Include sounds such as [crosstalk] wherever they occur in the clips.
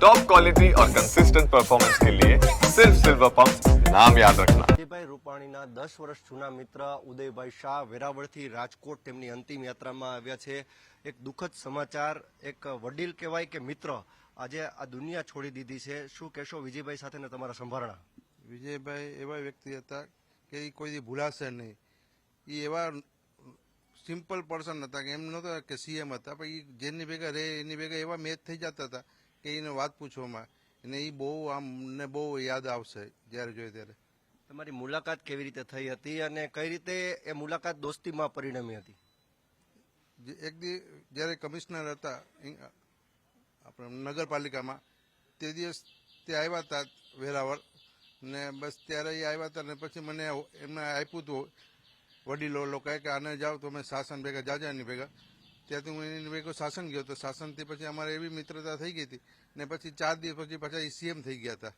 Top quality और consistent performance के लिए सिर्फ सिल्वर पंप नाम याद रखना વિજયભાઈ રૂપાણીના દસ વર્ષ જૂના મિત્ર ઉદયભાઈ શાહ વેરાવળથી રાજકોટ તેમની અંતિમ યાત્રામાં આવ્યા છે એક દુઃખદ સમાચાર એક વડીલ કહેવાય કે મિત્ર આજે આ દુનિયા છોડી દીધી છે શું કહેશો વિજયભાઈ સાથે તમારા સંભારણા વિજયભાઈ એવા વ્યક્તિ હતા કે એ કોઈ દી ભૂલાશે નહીં એ એવા સિમ્પલ પર્સન હતા કે એમ નહોતા કે સીએમ હતા પણ એ જેની ભેગા રહે એની ભેગા એવા મેચ થઈ જતા હતા કે એને વાત પૂછવામાં. અને એ બહુ આમ ને બહુ યાદ આવશે જ્યારે જોઈએ ત્યારે. તમારી મુલાકાત કેવી રીતે થઈ હતી અને કઈ રીતે એ મુલાકાત દોસ્તીમાં પરિણમી હતી? એક દી જ્યારે કમિશનર હતા આપણે નગરપાલિકામાં તે દિવસ તે આવ્યા હતા વેરાવળ. ને બસ ત્યારે એ આવ્યા હતા ને પછી મને એમને આપ્યું હતું વડીલો લોકોએ કે આને જાઓ તો અમે શાસન ભેગા જાજા એની ભેગા. ત્યાંથી હું એની ભેગો શાસન ગયો તો શાસનથી પછી અમારે એવી મિત્રતા થઈ ગઈ હતી. ને પછી ચાર દિવસ પછી પાછા સીએમ થઈ ગયા હતા.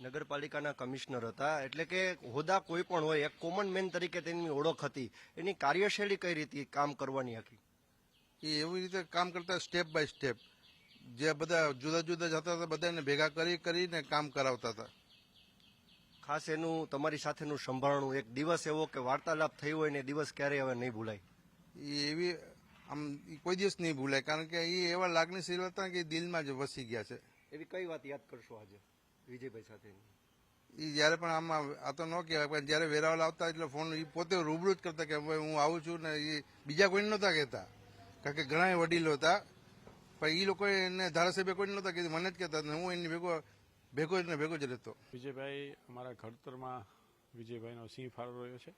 નગરપાલિકાના કમિશનર હતા. એટલે કે હોદ્દા કોઈ પણ હોય એક કોમન મેન તરીકે તેની ઓળખ હતી. એની કાર્યશૈલી કઈ રીતે કામ કરવાની હતી? એ એવી રીતે કામ કરતા સ્ટેપ બાય સ્ટેપ જે બધા જુદા જુદા જતા હતા બધાને ભેગા કરી કરીને કામ કરાવતા હતા. ખાસ એનું તમારી સાથેનું સંભાળણું એક દિવસ એવો કે વાર્તાલાપ થયો હોય ને દિવસ ક્યારેય હવે નહીં ભૂલાય. એવી આમ કોઈ દિવસ નહીં ભૂલાય કારણ કે એ એવા લાગણીશીલ હતા કે દિલમાં જ વસી ગયા છે. એવી કઈ વાત યાદ કરશો આજે વિજયભાઈ સાથે એ જ્યારે પણ આમાં આ તો ન કહેવાય પણ જ્યારે વેરાવળ આવતા એટલે ફોન એ પોતે રૂબરૂ જ કરતા કે ભાઈ હું આવું છું ને એ બીજા કોઈને નહોતા કહેતા. કારણ કે ઘણા વડીલો હતા પણ એ લોકો એને ધારાસભ્ય કોઈ નહોતા કીધું મને જ કહેતા ને હું એની ભેગો ભેગો જ ને ભેગો જ રહેતો. વિજયભાઈ અમારા ઘડતરમાં વિજયભાઈનો સિંહ ફાળો રહ્યો છે.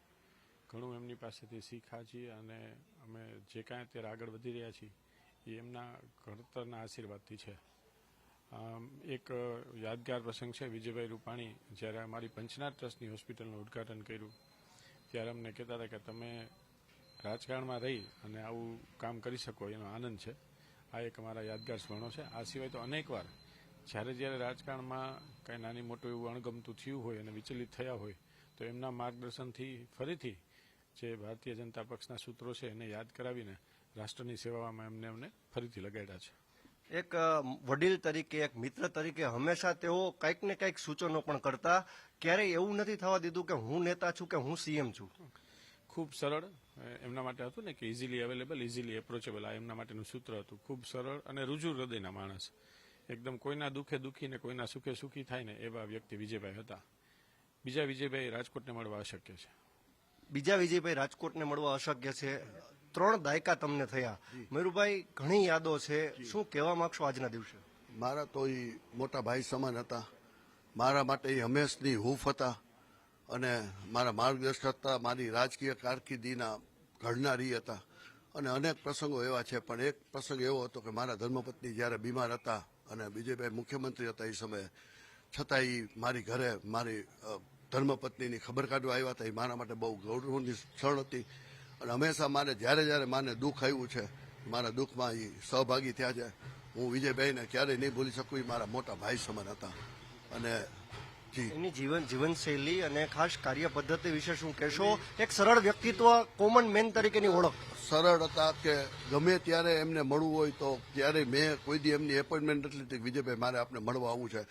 ઘણું એમની પાસેથી શીખ્યા છીએ અને અમે જે કાંઈ અત્યારે આગળ વધી રહ્યા છીએ, એ એમના ઘડતરના આશીર્વાદથી છે. એક યાદગાર પ્રસંગ છે. વિજયભાઈ રૂપાણી જ્યારે અમારી પંચનાથ ટ્રસ્ટની હોસ્પિટલનું ઉદ્ઘાટન કર્યું, ત્યારે અમને કહેતા હતા કે તમે રાજકારણમાં રહી અને આવું કામ કરી શકો, એનો આનંદ છે. આ એક અમારા યાદગાર સ્મરણો છે. આ સિવાય તો અનેકવાર જ્યારે જ્યારે રાજકારણમાં કાંઈ નાની મોટું એવું અણગમતું થયું હોય અને વિચલિત થયા હોય, તો એમના માર્ગદર્શનથી ફરીથી જે ભારતીય જનતા પક્ષના સૂત્રો છે એને યાદ કરાવીને રાષ્ટ્રની સેવામાં એમને અમને ફરીથી લગાડ્યા છે. એક વડીલ તરીકે એક મિત્ર તરીકે હંમેશા તેઓ કંઈક ને કંઈક સૂચનો પણ કરતા. ક્યારેય એવું નથી થવા દીધું કે હું નેતા છું કે હું સીએમ છું. ખૂબ સરળ એમના માટે હતું ને કે ઇઝીલી અવેલેબલ ઇઝીલી એપ્રોચેબલ આ એમના માટેનું સૂત્ર હતું. ખૂબ સરળ અને રુજુ હૃદયના માણસ. એકદમ કોઈના દુઃખે દુઃખી ને કોઈના સુખે સુખી થાય ને એવા વ્યક્તિ વિજયભાઈ હતા. બીજા વિજયભાઈ રાજકોટને મળવા અશક્ય છે. બીજા વિજયભાઈ રાજકોટને મળવા અશક્ય છે. ત્રણ દાયકા તમને થયા. મયુરભાઈ ઘણી યાદો છે. શું કહેવા માંગશો આજના દિવસે? મારા તો એ મોટા ભાઈ સમાન હતા. મારા માટે એ હંમેશની હૂફ હતા. અને મારા માર્ગદર્શક હતા મારી રાજકીય કારકિર્દીના ઘડનારી હતા. અને અનેક પ્રસંગો એવા છે પણ એક પ્રસંગ એવો હતો કે મારા ધર્મપત્ની જ્યારે બીમાર હતા અને વિજયભાઈ મુખ્યમંત્રી હતા એ સમયે છતાં એ મારી ઘરે મારી ધર્મપત્નીની ખબર કાઢવા આવ્યા હતા એ મારા માટે બહુ ગૌરવની ક્ષણ હતી. અને હંમેશા મારે જ્યારે જ્યારે માને દુઃખ આવ્યું છે મારા દુઃખમાં એ સહભાગી થયા છે. હું વિજયભાઈને ક્યારેય નહીં ભૂલી શકું એ મારા મોટા ભાઈ સમાન હતા. અને એની જીવન જીવનશૈલી અને ખાસ કાર્ય પદ્ધતિ વિશે શું કહેશો? એક સરળ વ્યક્તિત્વ કોમન મેન તરીકેની ઓળખ. સરળ હતા કે ગમે ત્યારે એમને મળવું હોય તો ત્યારે મેં કોઈ દી એમની એપોઇન્ટમેન્ટ નથી લીધી વિજયભાઈ મારે આપને મળવા આવવું છે.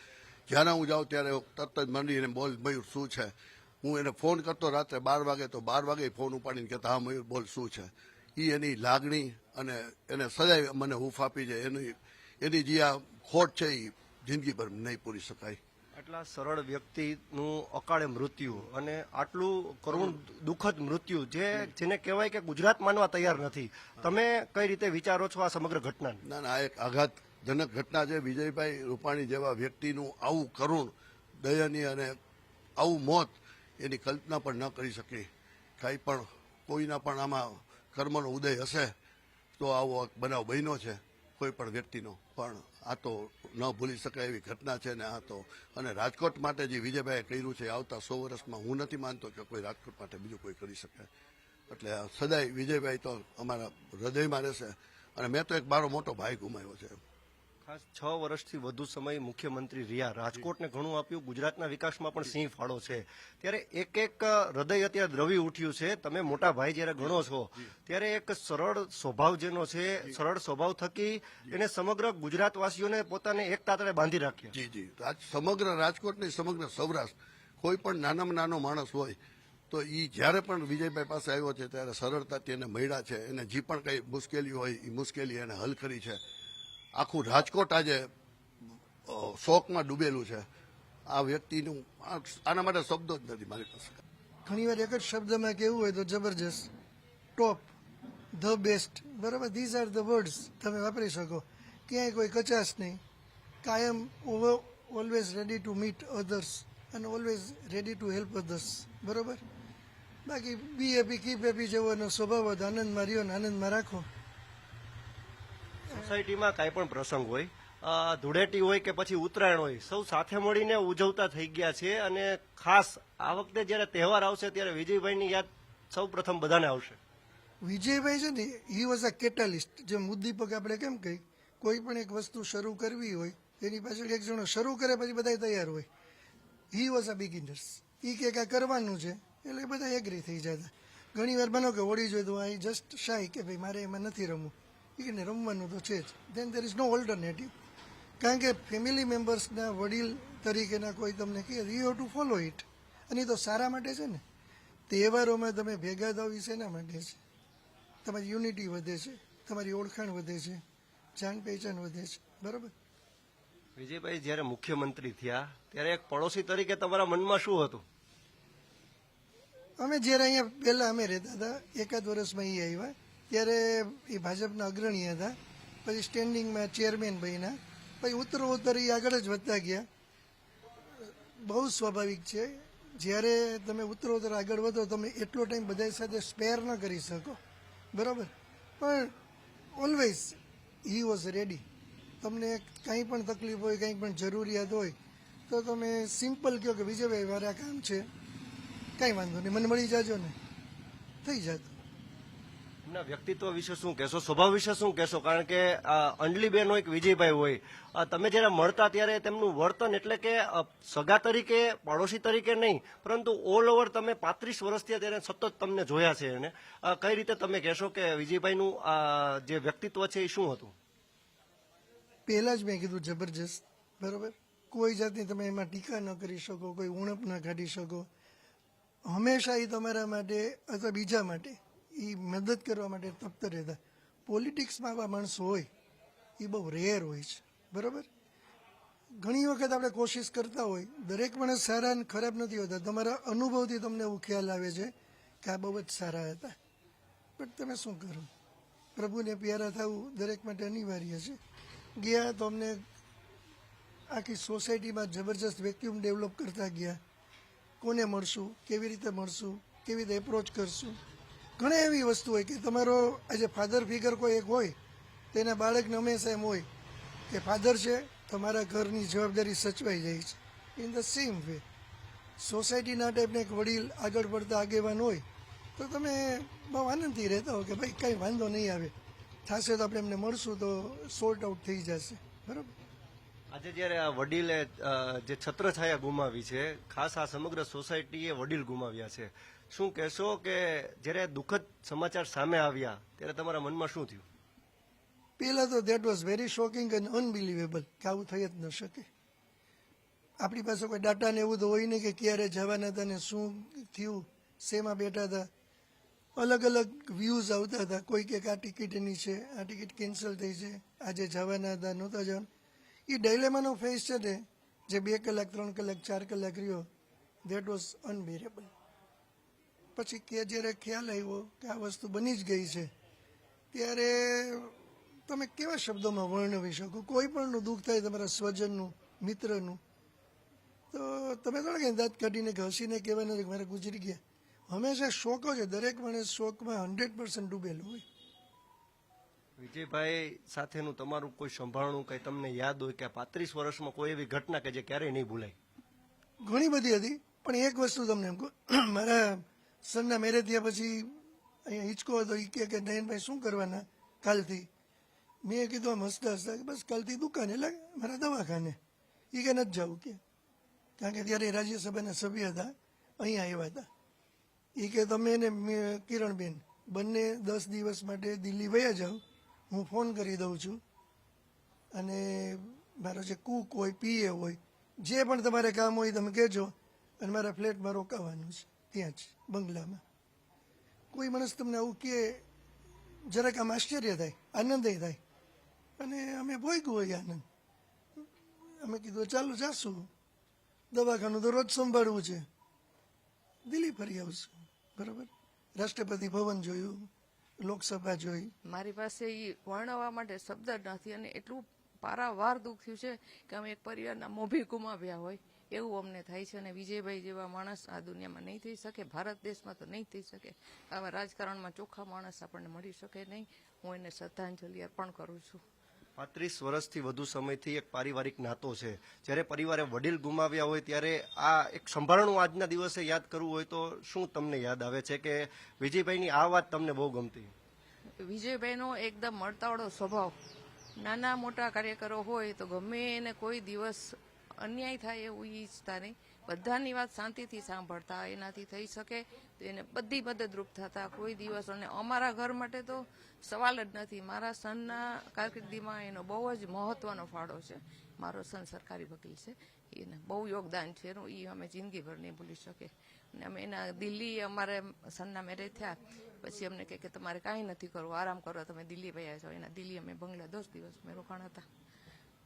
જ્યારે હું જાઉં ત્યારે તરત જ મંડીને બોલ મયુર શું છે? હું એને ફોન કરતો રાત્રે બાર વાગે તો બાર વાગે ફોન ઉપાડીને કહેતા હા મયુર બોલ શું છે? એ એની લાગણી અને એને સદાય મને હૂફ આપી છે એની એની જે આ ખોટ છે એ જિંદગીભર નહીં પૂરી શકાય. આટલા સરળ વ્યક્તિનું અકાળે મૃત્યુ અને આટલું કરુણ દુઃખદ મૃત્યુ જે જેને કહેવાય કે ગુજરાત માનવા તૈયાર નથી. તમે કઈ રીતે વિચારો છો આ સમગ્ર ઘટના ના ના આ એક આઘાતજનક ઘટના છે વિજયભાઈ રૂપાણી જેવા વ્યક્તિનું આવું કરુણ, દયનીય અને આવું મોત એની કલ્પના પણ ન કરી શકી. કાંઈ પણ કોઈના પણ આમાં કર્મનો ઉદય હશે તો આવો બનાવ બન્યો છે, કોઈ પણ વ્યક્તિનો. પણ આ તો ન ભૂલી શકાય એવી ઘટના છે ને આ તો. અને રાજકોટ માટે જે વિજયભાઈએ કર્યું છે, આવતા સો વર્ષમાં હું નથી માનતો કે કોઈ રાજકોટ માટે બીજું કોઈ કરી શકે. એટલે સદાય વિજયભાઈ તો અમારા હૃદયમાં રહેશે. અને મેં તો એક મારો મોટો ભાઈ ગુમાવ્યો છે. ખાસ છ વર્ષથી વધુ સમય મુખ્યમંત્રી રહ્યા. રાજકોટને ઘણું આપ્યું. ગુજરાતના વિકાસમાં પણ સિંહ ફાળો છે. ત્યારે એક એક હૃદય અત્યારે દ્રવી ઉઠ્યું છે. તમે મોટા ભાઈ જ્યારે ગણો છો ત્યારે એક સરળ સ્વભાવ જેનો છે સરળ સ્વભાવ થકી એને સમગ્ર ગુજરાતવાસીઓને પોતાને એક તાતડે બાંધી રાખ્યા. જી જી. સમગ્ર રાજકોટ નહીં સમગ્ર સૌરાષ્ટ્ર. કોઈ પણ નાનામાં નાનો માણસ હોય તો એ જ્યારે પણ વિજયભાઈ પાસે આવ્યો છે ત્યારે સરળતાથી એને મળ્યા છે. એને જે પણ કંઈ મુશ્કેલી હોય એ મુશ્કેલી એને હલ કરી છે. આખું રાજકોટ આજે શોકમાં ડૂબેલું છે. આ વ્યક્તિનું આના માટે શબ્દો જ નથી મારી પાસે. ઘણીવાર એક જ શબ્દમાં કેવું હોય તો જબરજસ્ત. ટોપ ધ બેસ્ટ બરાબર? ધીઝ આર ધ વર્ડ્સ તમે વાપરી શકો. ક્યાંય કોઈ કચાશ નહીં. કાયમ always ready to meet others અને always ready to help others બરાબર? બાકી બી હેપી કીપ હેપી જેવો સ્વભાવ આનંદમાં રહ્યો ને આનંદમાં રાખો. સોસાયટીમાં કાંઈ પણ પ્રસંગ હોય ધૂળેટી હોય કે પછી ઉત્તરાયણ હોય, સૌ સાથે મળીને ઉજવતા થઈ ગયા છે અને ખાસ આ વખતે જ્યારે તહેવાર આવશે ત્યારે વિજયભાઈની યાદ સૌ પ્રથમ બધાને આવશે. વિજયભાઈ છે ને હી વોઝ અ કેટાલિસ્ટ જે ઉદ્દીપક આપણે કેમ કહી, કોઈ પણ એક વસ્તુ શરૂ કરવી હોય, એની પાછળ એક જણો શરૂ કરે પછી બધા તૈયાર હોય. હી વોઝ અ બિગિનર્સ એ કે કાંઈ કરવાનું છે, એટલે બધા એગ્રી થઈ જતા. ઘણી વાર બનો કે હોળી જોઈ તો આઈ જસ્ટ શાય કે ભાઈ, મારે એમાં નથી રમવું. એ કે ને રમવાનું તો છે જ. Then there is no alternative કારણ કે ફેમિલી મેમ્બર્સના વડીલ તરીકેના કોઈ તમને કહે you have to follow it અને એ તો સારા માટે છે ને. તહેવારોમાં તમે ભેગા થાવ એ શેના માટે છે? તમારી યુનિટી વધે છે તમારી ઓળખાણ વધે છે જાણ પહેચાન વધે છે. બરાબર? વિજયભાઈ જ્યારે મુખ્યમંત્રી થયા ત્યારે એક પડોશી તરીકે તમારા મનમાં શું હતું? અમે જ્યારે અહીંયા પહેલા અમે રહેતા હતા એકાદ વર્ષમાં એ આવ્યા. ત્યારે એ ભાજપના અગ્રણી હતા. પછી સ્ટેન્ડિંગમાં ચેરમેન ભાઈના પછી ઉત્તરો ઉત્તર એ આગળ જ વધતા ગયા. બહુ સ્વાભાવિક છે. જ્યારે તમે ઉત્તરોત્તર આગળ વધો, તમે એટલો ટાઈમ બધા સાથે સ્પેર ન કરી શકો. બરાબર? પણ ઓલવેઝ હી વોઝ રેડી તમને કાંઈ પણ તકલીફ હોય, કંઈ પણ જરૂરિયાત હોય, તો તમે સિમ્પલ કહો કે વિજયભાઈ, મારે આ કામ છે. કાંઈ વાંધો નહીં. મને મળી જાજો ને. થઈ જાત. એમના વ્યક્તિત્વ વિશે શું કહેશો? સ્વભાવ વિશે શું કહેશો? કારણ કે અ, એક વિજયભાઈ હોય. તમે જ્યારે મળતા ત્યારે તેમનું વર્તન એટલે કે સગા તરીકે પડોશી તરીકે નહીં પરંતુ ઓલ ઓવર તમે પાંત્રીસ વર્ષથી ત્યારે સતત તમને જોયા છે એને. કઈ રીતે તમે કહેશો કે વિજયભાઈનું જે વ્યક્તિત્વ છે એ શું હતું? પહેલાં જ મેં કીધું જબરજસ્ત બરાબર? કોઈ જાતની તમે એમાં ટીકા ન કરી શકો કોઈ ઉણપ ન કાઢી શકો. હંમેશા એ તમારા માટે અથવા બીજા માટે એ મદદ કરવા માટે તપ્ત રહેતા. પોલિટિક્સમાં આવા માણસો હોય એ બહુ રેર હોય છે. બરાબર? ઘણી વખત આપણે કોશિશ કરતા હોય, દરેક માણસ સારા અને ખરાબ નથી હોતા. તમારા અનુભવથી તમને એવું ખ્યાલ આવે છે કે આ બહુ જ સારા હતા. બટ તમે શું કરો? પ્રભુને પ્યારા થવું દરેક માટે અનિવાર્ય છે. ગયા તો અમને આખી સોસાયટીમાં જબરજસ્ત વેક્યુમ ડેવલપ કરતા ગયા. કોને મળશું? કેવી રીતે મળશું? કેવી રીતે એપ્રોચ કરશું? ઘણી એવી વસ્તુ હોય કે તમારો આજે ફાધર ફિગર કોઈ એક હોય તેના બાળકને હંમેશા એમ હોય કે ફાધર છે, તમારા ઘરની જવાબદારી સચવાઈ જાય છે. ઇન ધ સેમ વે સોસાયટીના ટાઈપના એક વડીલ આગળ પડતા આગેવાન હોય, તો તમે બહુ આનંદથી રહેતા હો કે ભાઈ કંઈ વાંધો નહીં આવે. થશે તો આપણે એમને મળશું તો સોર્ટ આઉટ થઈ જશે. બરાબર? આજે જ્યારે આ વડીલે જે છત્રછાયા ગુમાવી છે, ખાસ આ સમગ્ર સોસાયટીએ વડીલ ગુમાવ્યા છે. શું કહેશો કે જ્યારે દુઃખદ સમાચાર સામે આવ્યા, ત્યારે તમારા મનમાં શું થયું? પહેલાં તો that was very shocking and unbelievable કે આવું થઈ જ ન શકે. આપણી પાસે કોઈ ડાટા ને એવું તો હોય નહીં કે ક્યારે જવાના હતા ને શું થયું, શેમાં બેઠા હતા. અલગ અલગ વ્યૂઝ આવતા હતા. કોઈ કે આ ટિકિટની છે, આ ટિકિટ કેન્સલ થઈ છે, આજે જવાના હતા, નહોતા જવાના. એ ડાયલેમાનો ફેસ છે ને, જે બે કલાક, ત્રણ કલાક, ચાર કલાક રહ્યો દેટ વોઝ અનબેરેબલ પછી કે જ્યારે ખ્યાલ આવ્યો કે આ વસ્તુ બની જ ગઈ છે ત્યારે તમે કેવા શબ્દોમાં વર્ણવી શકો? કોઈ પણનું દુઃખ થાય તમારા સ્વજનનું મિત્રનું. તો તમે થોડાક અંદાજ કાઢીને કે હસીને કહેવાય નથી મારે ગુજરી ગયા. હંમેશા શોકો છે દરેક માણસ શોકમાં હંડ્રેડ પર્સન્ટ ડૂબેલું હોય. વિજયભાઈ સાથેનું તમારું કોઈ સંભાળણું કંઈ તમને યાદ હોય કે પાંત્રીસ વર્ષમાં કોઈ એવી ઘટના કે જે ક્યારેય નહીં ભૂલાય? ઘણી બધી હતી પણ એક વસ્તુ તમને એમ કહું. [clears throat] મારા સરના મેરેજ થયા પછી અહીંયા હિંચકો હતો એ કહે કે, નયનભાઈ, શું કરવાના કાલથી? મેં કીધું, આમ હસતા હસતા. કે, બસ કાલથી દુકાને એટલે મારા દવાખાને. એ કે નથી જવું. કે, કારણ કે ત્યારે રાજ્યસભાના સભ્ય હતા, અહીંયા આવ્યા હતા. એ કે તમે ને કિરણબેન, બંને દસ દિવસ માટે દિલ્હી વયા જાઓ, હું ફોન કરી દઉં છું. અને મારો જે કૂક હોય, પીએ હોય, જે પણ તમારે કામ હોય તમે કહેજો, અને મારા ફ્લેટમાં રોકાવાનું છે, ત્યાં જ. બંગલામાં. કોઈ માણસ તમને આવું કે જરાક આમ આશ્ચર્ય થાય, આનંદ થાય. અને અમે ભોગ્યું હોય આનંદ. અમે કીધું, ચાલો જાશું. દવાખાનું તો રોજ સંભાળવું છે. દિલ્હી ફરી આવશું. બરાબર? રાષ્ટ્રપતિ ભવન જોયું, લોકસભા જોઈ. મારી પાસે એ વર્ણવવા માટે શબ્દ નથી અને એટલું પારાવાર દુઃખ થયું છે કે અમે એક પરિવારના મોભી ગુમાવ્યા હોય. એવું અમને થાય છે અને વિજયભાઈ જેવા માણસ આ દુનિયામાં નહીં થઈ શકે ભારત દેશમાં તો નહીં થઈ શકે. આવા રાજકારણમાં ચોખ્ખા માણસ આપણને મળી શકે નહીં. હું એને શ્રદ્ધાંજલિ અર્પણ કરું છું. પાંત્રીસ વર્ષથી વધુ સમયથી એક પારિવારિક નાતો છે. જ્યારે પરિવારે વડીલ ગુમાવ્યા હોય ત્યારે આ એક સંભાળણું આજના દિવસે યાદ કરવું હોય તો શું તમને યાદ આવે છે કે વિજયભાઈની આ વાત તમને બહુ ગમતી? વિજયભાઈનો એકદમ મળતાવડો સ્વભાવ. નાના મોટા કાર્યકરો હોય તો ગમે એને કોઈ દિવસ અન્યાય થાય એવું એ ઈચ્છતા નહીં. બધાની વાત શાંતિથી સાંભળતા, એનાથી થઈ શકે, તો એને બધી મદદરૂપ થતા. કોઈ દિવસ અને અમારા ઘર માટે તો સવાલ જ નથી. મારા સનના કારકિર્દીમાં એનો બહુ જ મહત્વનો ફાળો છે. મારો સન સરકારી વકીલ છે. એને બહુ યોગદાન છે એનું. એ અમે જિંદગીભર નહીં ભૂલી શકે. અને અમે એના દિલ્હી અમારે સનના મેરેજ થયા. પછી અમને કહે કે તમારે કાંઈ નથી કરવું. આરામ કરો. તમે દિલ્હી વયા જાઓ. એના દિલ્હી અમે બંગલા દસ દિવસ મેં રોકાણ હતા.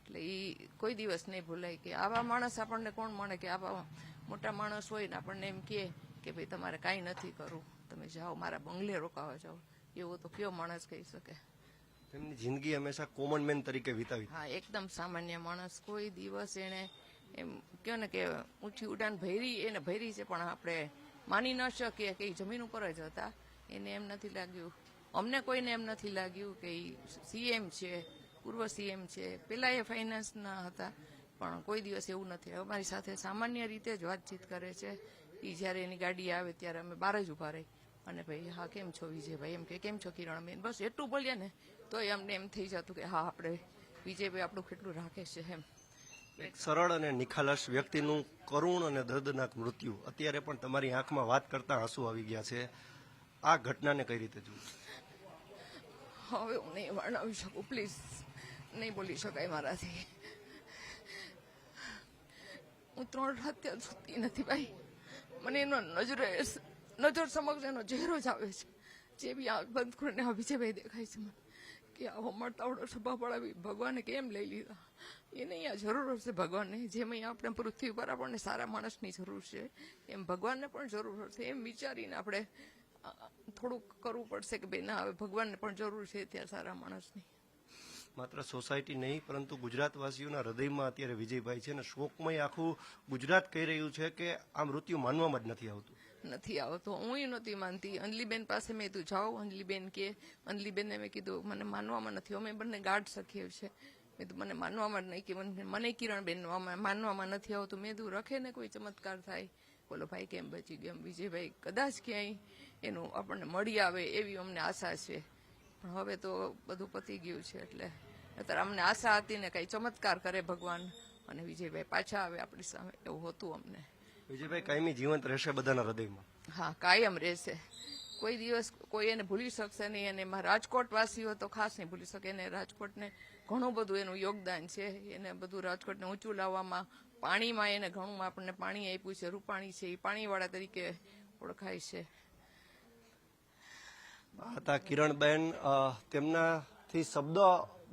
એટલે એ કોઈ દિવસ નહીં ભૂલાય કે આવા માણસ આપણને કોણ મળે કે આવા મોટા માણસ હોય ને આપણને એમ કહે કે ભાઈ તમારે કાંઈ નથી કરવું. તમે જાઓ મારા બંગલે રોકાવા જાઓ. એવો તો કયો માણસ કહી શકે? તેમની જિંદગી હંમેશા કોમન મેન તરીકે વિતાવી. હા એકદમ સામાન્ય માણસ. કોઈ દિવસ એને એમ કયો ને કે ઊંચી ઉડાન ભૈરી એને ભૈરી છે પણ આપણે માની ન શકીએ કે એ જમીન ઉપર જ હતા. એને એમ નથી લાગ્યું. અમને કોઈને એમ નથી લાગ્યું કે એ સીએમ છે. પૂર્વ સીએમ છે પેલા એ ફાઇનાન્સના હતા પણ કોઈ દિવસ એવું નથી. અમારી સાથે સામાન્ય રીતે જ વાતચીત કરે છે. એ જ્યારે એની ગાડી આવે ત્યારે અમે બહાર જ ઊભા રહી. અને ભાઈ હા કેમ છો વિજયભાઈ? એમ કે કેમ છો કિરણબેન? બસ એટલું બોલીએ ને તો અમને એમ થઈ જતું કે હા આપણે વિજયભાઈ આપણું કેટલું રાખે છે એમ. એક સરળ અને નિખાલસ વ્યક્તિનું કરુણ અને દર્દનાક મૃત્યુ. અત્યારે પણ તમારી આંખમાં વાત કરતા આંસુ આવી ગયા છે. આ ઘટનાને કઈ રીતે જોવું હવે હું નહીં વર્ણવી શકું. પ્લીઝ નહીં બોલી શકાય મારાથી. હું ત્રણ રાત ત્યાં સુતી નથી ભાઈ. મને એનો નજરે, નજર સમક્ષ એનો ચહેરો જ આવે છે. જે બી આંખ બંધ કરીને અભિજયભાઈ દેખાય છે મને. કે આવો મળતાવડો સભા પડાવી ભગવાને કેમ લઈ લીધા? એને અહીંયા જરૂર હશે ભગવાનને. જેમ અહીંયા આપણે પૃથ્વી ઉપર આપણને સારા માણસની જરૂર છે, એમ ભગવાનને પણ જરૂર હશે. એમ વિચારીને આપણે થોડુંક કરવું પડશે કે ભાઈ ના, હવે ભગવાનને પણ જરૂર છે ત્યાં સારા માણસની. માત્ર સોસાયટી નહીં, પરંતુ ગુજરાતવાસીઓના હૃદયમાં અત્યારે વિજયભાઈ છે અને શોકમય આખું ગુજરાત કહી રહ્યું છે કે આ મૃત્યુ માનવામાં જ નથી આવતું. નથી આવતો. હું નહોતી માનતી. અંજલીબેન પાસે મેં તું જાઓ અંજલીબેન કે. અંજલીબેનને મેં કીધું, મને માનવામાં નથી. અમે બંને ગાઢ સખીએ છે. મેં તો મને માનવામાં જ નહીં કે મને કિરણબેન માનવામાં નથી આવતું. મેં તું રખે ને કોઈ ચમત્કાર થાય. બોલો, ભાઈ, કેમ બચી ગયો? વિજયભાઈ, કદાચ ક્યાંય એનું આપણને મળી આવે એવી અમને આશા છે. પણ હવે તો બધું પતી ગયું છે એટલે અત્યારે અમને આશા હતી ને કઈ ચમત્કાર કરે ભગવાન અને વિજયભાઈ પાછા આવે આપણી સામે. એવું હતું અમને. વિજયભાઈ કાયમી જીવંત રહેશે બધાના હૃદયમાં. હા કાયમ રહેશે. કોઈ દિવસ કોઈ એને ભૂલી શકશે નહીં અને એમાં રાજકોટ વાસીઓ તો ખાસ નહીં ભૂલી શકે. એને રાજકોટને ઘણું બધું એનું યોગદાન છે. એને બધું રાજકોટને ઊંચું લાવવામાં પાણીમાં એને ઘણું આપણને પાણી આપ્યું છે રૂપાણી છે એ પાણીવાળા તરીકે ઓળખાય છે. હતા કિરણબેન તેમનાથી શબ્દ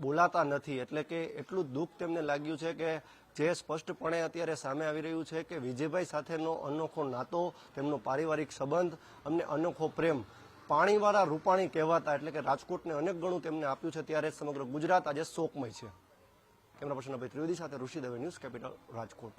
બોલાતા નથી, એટલે કે એટલું દુઃખ તેમને લાગ્યું છે કે જે સ્પષ્ટપણે અત્યારે સામે આવી રહ્યું છે કે વિજયભાઈ સાથેનો અનોખો નાતો, તેમનો પારિવારિક સંબંધ અમને અનોખો પ્રેમ પાણીવાળા રૂપાણી કહેવાતા, એટલે કે રાજકોટને અનેક ગણું તેમને આપ્યું છે ત્યારે સમગ્ર ગુજરાત આજે શોકમય છે. કેમેરા પર્સન અભય ત્રિવેદી સાથે ઋષિ દવે ન્યૂઝ કેપિટલ રાજકોટ.